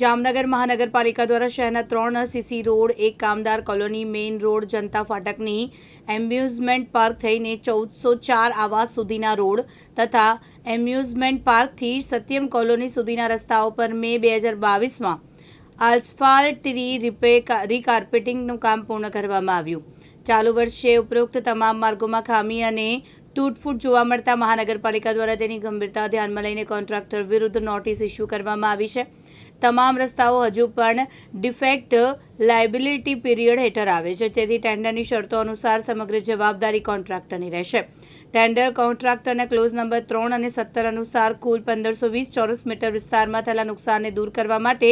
જામનગર મહાનગરપાલિકા દ્વારા શહેરના ત્રણ સીસી રોડ, એક Kamdar colony, main road, Janata ફાટકની amusement park થઈને ચૌદસો ચાર આવાસ સુધીના રોડ તથા એમ્યુઝમેન્ટ પાર્કથી સત્યમ કોલોની સુધીના રસ્તાઓ પર મે બે હજાર બાવીસમાં આલ્સફાલ્ટરી રિપે રીકાર્પેટિંગનું કામ પૂર્ણ કરવામાં આવ્યું. ચાલુ વર્ષે ઉપરોક્ત તમામ માર્ગોમાં ખામી અને તૂટફૂટ જોવા મળતા મહાનગરપાલિકા દ્વારા તેની ગંભીરતા ધ્યાનમાં લઈને કોન્ટ્રાક્ટર વિરુદ્ધ નોટિસ ઇસ્યુ કરવામાં આવી છે. તમામ રસ્તાઓ હજુ પણ ડિફેક્ટ લાયબિલિટી પીરિયડ હેઠળ આવે છે. તેથી ટેન્ડરની શરતો અનુસાર સમગ્ર જવાબદારી કોન્ટ્રાક્ટરની રહેશે. ટેન્ડર કોન્ટ્રાક્ટરના ક્લોઝ નંબર ત્રણ અને સત્તર અનુસાર કુલ પંદરસો વીસ ચોરસ મીટર વિસ્તારમાં થયેલા નુકસાનને દૂર કરવા માટે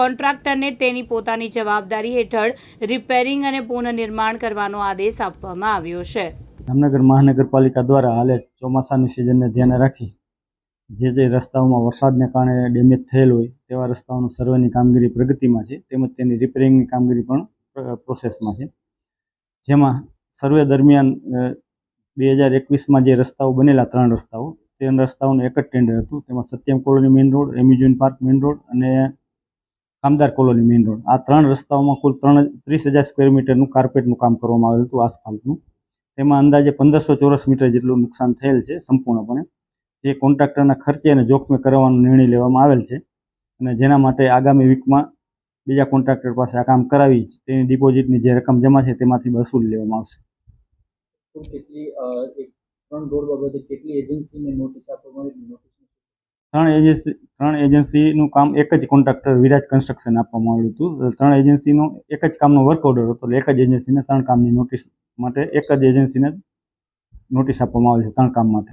કોન્ટ્રાક્ટરને તેની પોતાની જવાબદારી હેઠળ રિપેરિંગ અને પુનઃનિર્માણ કરવાનો આદેશ આપવામાં આવ્યો છે. જામનગર મહાનગરપાલિકા દ્વારા હાલે ચોમાસાની સિઝનને ધ્યાને રાખી જે જે રસ્તાઓમાં વરસાદને કારણે ડેમેજ થયેલ હોય તેવા રસ્તાઓનું સર્વેની કામગીરી પ્રગતિમાં છે, તેમજ તેની રિપેરિંગની કામગીરી પણ પ્રોસેસમાં છે. જેમાં સર્વે દરમિયાન બે હજાર એકવીસમાં જે રસ્તાઓ બનેલા ત્રણ રસ્તાઓ, તે રસ્તાઓનું એક જ ટેન્ડર હતું. તેમાં Satyam colony main road amusement park main road અને કામદાર કોલોની મેઇન રોડ. આ ત્રણ રસ્તાઓમાં કુલ ત્રણ, ત્રીસ હજાર સ્ક્વેર મીટરનું કાર્પેટનું કામ કરવામાં આવેલું હતું, આસફાલ્ટનું. તેમાં અંદાજે પંદરસો ચોરસ મીટર જેટલું નુકસાન થયેલ છે, સંપૂર્ણપણે. જે કોન્ટ્રાક્ટરના ખર્ચે અને જોખમે કરવાનો નિર્ણય લેવામાં આવેલ છે અને જેના માટે આગામી વીકમાં બીજા કોન્ટ્રાક્ટર પાસે આ કામ કરાવી તેની ડિપોઝિટની જે રકમ જમા છે તેમાંથી વસૂલ લેવામાં આવશે. કુલ કેટલી ત્રણ રોડ બાબતે કેટલી એજન્સીને નોટિસ આપવામાં ત્રણ એજન્સી ત્રણ એજન્સીનું કામ એક જ કોન્ટ્રાક્ટર વિરાજ કન્સ્ટ્રક્શન આપવામાં આવ્યું હતું. ત્રણ એજન્સીનો એક જ કામનો વર્ક ઓર્ડર હતો. એટલે એક જ એજન્સીને ત્રણ કામની નોટિસ માટે એક જ એજન્સીને નોટિસ આપવામાં આવી છે ત્રણ કામ માટે.